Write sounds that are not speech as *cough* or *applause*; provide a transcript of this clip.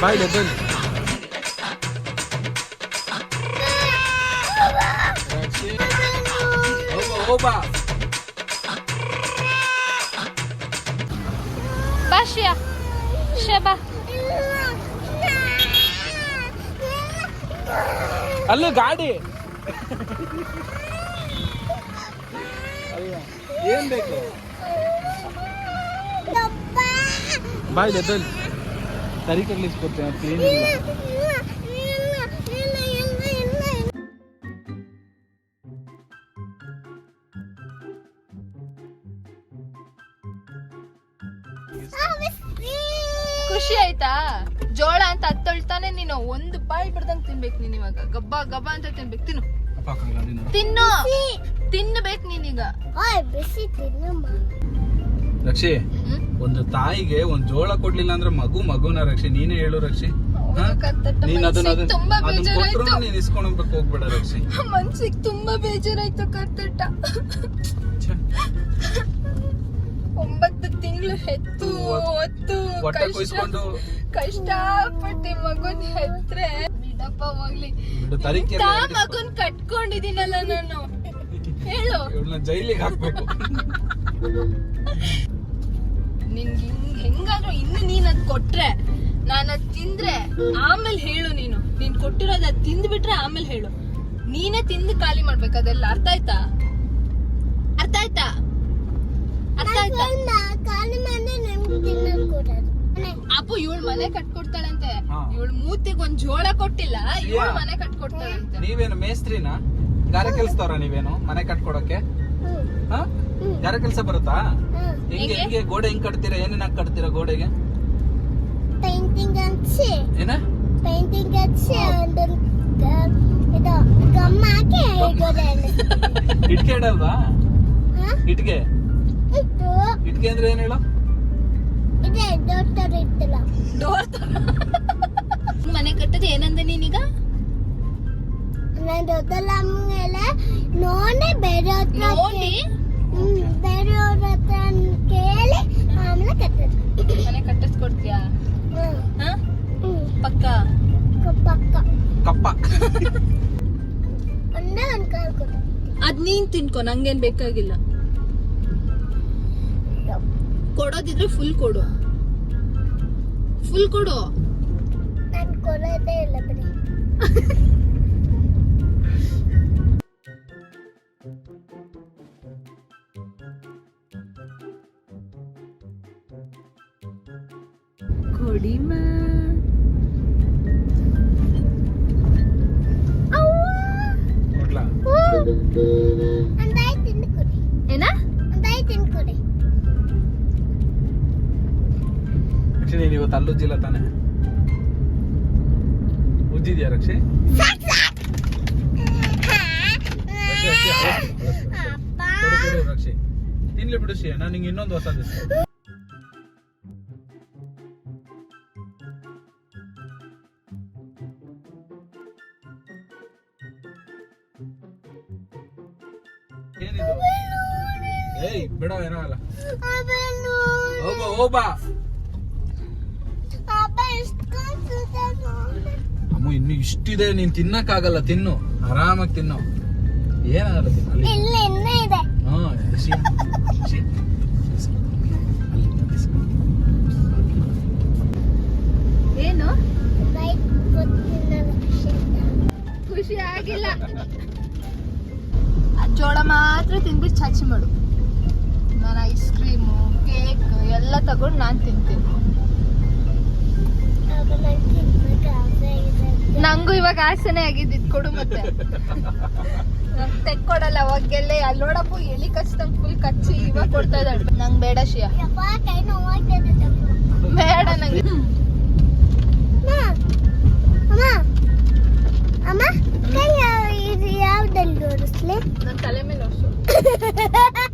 ಬಾಯ್ಲೆ ಬನ್ನಿ ಹೋಗ್ಬಾ ಬಾ ಶ್ರೇಯಾ ಶ್ರೇಯಾ ಬಾ ಅಲ್ಲೂ ಗಾಡಿ ಏನ್ ಬೇಕು ಬಾಯ್ಲೆ ಬನ್ನಿ ಸರಿ ಖುಷಿ ಆಯ್ತಾ? ಜೋಳ ಅಂತ ಹತ್ತೊಳ್ತಾನೆ ನೀನು ಒಂದು ಬಾಯಿ ಬಿಡ್ದಂಗ್ ತಿನ್ಬೇಕು ನೀನ್ ಇವಾಗ. ಗಬ್ಬ ಗಬ್ಬ ಅಂತ ತಿನ್ಬೇಕು. ತಿನ್ನು. ತಿನ್ನು. ತಿನ್ಬೇಕು ನೀನೀಗ. ಬಿಸಿ ತಿನ್ನಮ್ಮ ರಕ್ಷಿ ಒಂದು ತಾಯಿಗೆ ಒಂದ್ ಜೋಳ ಕೊಡ್ಲಿಲ್ಲ ಅಂದ್ರೆ ಮಗು ಮಗುನ ರಕ್ಷಿ ನೀನೇ ಹೇಳು ರಕ್ಷಿ? ಕತ್ತಟ್ಟ ನೀನ್ ಅದನ್ನ ಅದನ್ನ ನೀನ್ ಇಸ್ಕೊಂಡ್ಬೇಕು ಹೋಗ್ಬೇಡ ರಕ್ಷಿ. *laughs* ಮನ್ಸಿಗೆ ತುಂಬಾ ಬೇಜಾರಾಯ್ತು ಕರ್ತಟ್ಟ ಛೆ, ಒಂಬತ್ತು ತಿಂಗಳು ಹೆತ್ತು ಹೊತ್ತು ಕಷ್ಟಪಟ್ಟು ಮಗುನ್ ಹೆತ್ರೆ. ಬಿಡಪ್ಪ ಹೋಗ್ಲಿ. ಮಗುನ್ ಕಟ್ಕೊಂಡಿದೀನಲ್ಲ ನಾನು. *laughs* ಹೇಳು. ಜೈಲಿಗೆ ಹಾಕ್ಬೇಕು. *laughs* ನಿನ್ಗೆ ಹಿಂಗ್ ಹೆಂಗಾದ್ರೂ ಇನ್ನು ನೀನ್ ಅದ್ ಕೊಟ್ರೆ ನಾನು ಅದ್ ತಿಂದ್ರೆ ಆಮೇಲೆ ಹೇಳು ನೀನು. ನೀನ್ ಕೊಟ್ಟಿರೋದ್ ಅದ್ ತಿಂದ್ಬಿಟ್ರೆ ಆಮೇಲೆ ಹೇಳು. ನೀನೇ ತಿಂದು ಖಾಲಿ ಮಾಡ್ಬೇಕು ಅದೆಲ್ಲ ಅರ್ಥ ಆಯ್ತಾ? ಅರ್ಥ ಆಯ್ತಾ? ಅರ್ಥ ಆಯ್ತಾ? ಅಪ್ಪು ಇವಳು ಮನೆ ಕಟ್ಕೊಡ್ತಾಳಂತೆ. ಇವಳು ಮೂತಿಗೆ ಒಂದ್ ಜೋಳ ಕೊಟ್ಟಿಲ್ಲ ಇವಳು. ಮನೆ ಕಟ್ಕೊಡ್ತಾಳಂತೆ. ನೀವೇನು ಮೇಸ್ತ್ರಿನಾ? ಗಾರೆ ಕೆಲ್ಸದವ್ರ ನೀವೇನು ಮನೆ ಕಟ್ಕೊಡಕ್ಕೆ ಹ್ಮ್. ಕೆಲಸ ಬರುತ್ತಾ? ಹೆಂಗೆ ಹೆಂಗೆ? ಗೋಡೆ ಹೆಂಗ್ ಕಟ್ತೀರಾ? ಏನೇನ್ ಹಾಕಿ ಕಟ್ತೀರಾ ಗೋಡೆಗೆ? ಪೇಂಟಿಂಗ್ ಹಚ್ಚಿ ಏನ? ಪೇಂಟಿಂಗ್ ಹಚ್ಚಿ ಒಂದು ಇದು ಗಮ್ ಹಾಕಿ ಗೋಡೆಯಲ್ಲಿ. ಇಟ್ಕೆ ಇಡಲ್ವಾ ಹಾ? ಇಟ್ಗೆ? ಇಟ್ಗೆ ಅಂದ್ರೆ ಏನ್ ಹೇಳು? ಇದೆ ತರ ಇಟ್ಟಿಲ್ಲ ಡೋರ್ ಮನೆ ಕಟ್ಟದ ಏನಂದ ನೀನೀಗ? ನಾನು ದೊಡ್ಡಲ್ಲ ಅಮ್ಮಗೆಲ್ಲ ನೋಡಿ. ಬೇರೆ ಹತ್ರ ನೋಡಿ ಹ್ಮ್ ಬೇರೆಯವ್ರ ಹತ್ರ ಕೇಳಿ ಆಮೇಲೆ ಕಟ್ಟದು. ಮನೆ ಕಟ್ಟಿಸ್ಕೊಡ್ತೀಯಾ? ಹ್ಮ್ ಹಾ? ಹ್ಮ್. ಪಕ್ಕ? ಪಕ್ಕ ಕಪ್ಪ. *laughs* ಒಂದೇ ಒಂದು ಕಾಲ್ ಕೊಡು. ಅದ್ ನೀನ್ ತಿನ್ಕೊ ನಂಗೇನ್ ಬೇಕಾಗಿಲ್ಲ. ಕೊಡೋದಿದ್ರೆ ಫುಲ್ ಕೊಡು. ಫುಲ್ ಕೊಡು. ನಾನು ಕೊಡೋದೇ ರಕ್ಷಿ ನೀನ್ ಇವತ್ತು ಅಲ್ಲುಜ್ಜಿಲ್ಲ ತಾನೆ? ಉಜ್ಜಿದ್ಯಾ ರಕ್ಷಿ? ರಕ್ಷಿ, ತಿನ್ಲಿ ಬಿಡು ಶ್ರೀ ನಾನು ನಿಂಗೆ ಇನ್ನೊಂದು ಹೊಸ ಏಯ್, ಬಿಡ ನೋಡಿ. ಅಮ್ಮ, ಇನ್ನು ಇಷ್ಟಿದೆ, ನೀನ್ ತಿನ್ನಕ್ಕಾಗಲ್ಲ, ತಿನ್ನು. ಆರಾಮಾಗಿ ತಿನ್ನು. ಏನಾಗಲ್ಲ. ಏನು? ಖುಷಿ ಆಗಿಲ್ಲ. ಜೋಳ ಮಾತ್ರ ತಿಂದ್ಬಿಟ್ಟು ಚಾಚಿ ಮಾಡು. ನಾನು ಐಸ್ ಕ್ರೀಮು ಕೇಕ್ ಎಲ್ಲ ತಗೊಂಡು ನಾನು ತಿಂತೀನಿ. ನಂಗೂ ಇವಾಗ ಆಸೆನೇ ಆಗಿದ್ದು ಇದು ಕೊಡು ಮತ್ತೆ. ತೆಕ್ಕೊಡಲ್ಲ ಅವಾಗೆಲ್ಲ ಅಲ್ಲಿ ನೋಡಪ್ಪು, ಎಲಿ ಕಚ್ತಂಗ್ ಫುಲ್ ಕಚ್ಚಿ ಇವಾಗ ಕೊಡ್ತಾ ಇದ್ದಾಳೆ. ನಂಗೆ ಬೇಡ ಶಿಯ ಬೇಡ ನಂಗೆ. ಅಮ್ಮ ಅಮ್ಮ. Dostle. Natale Meloso. *laughs*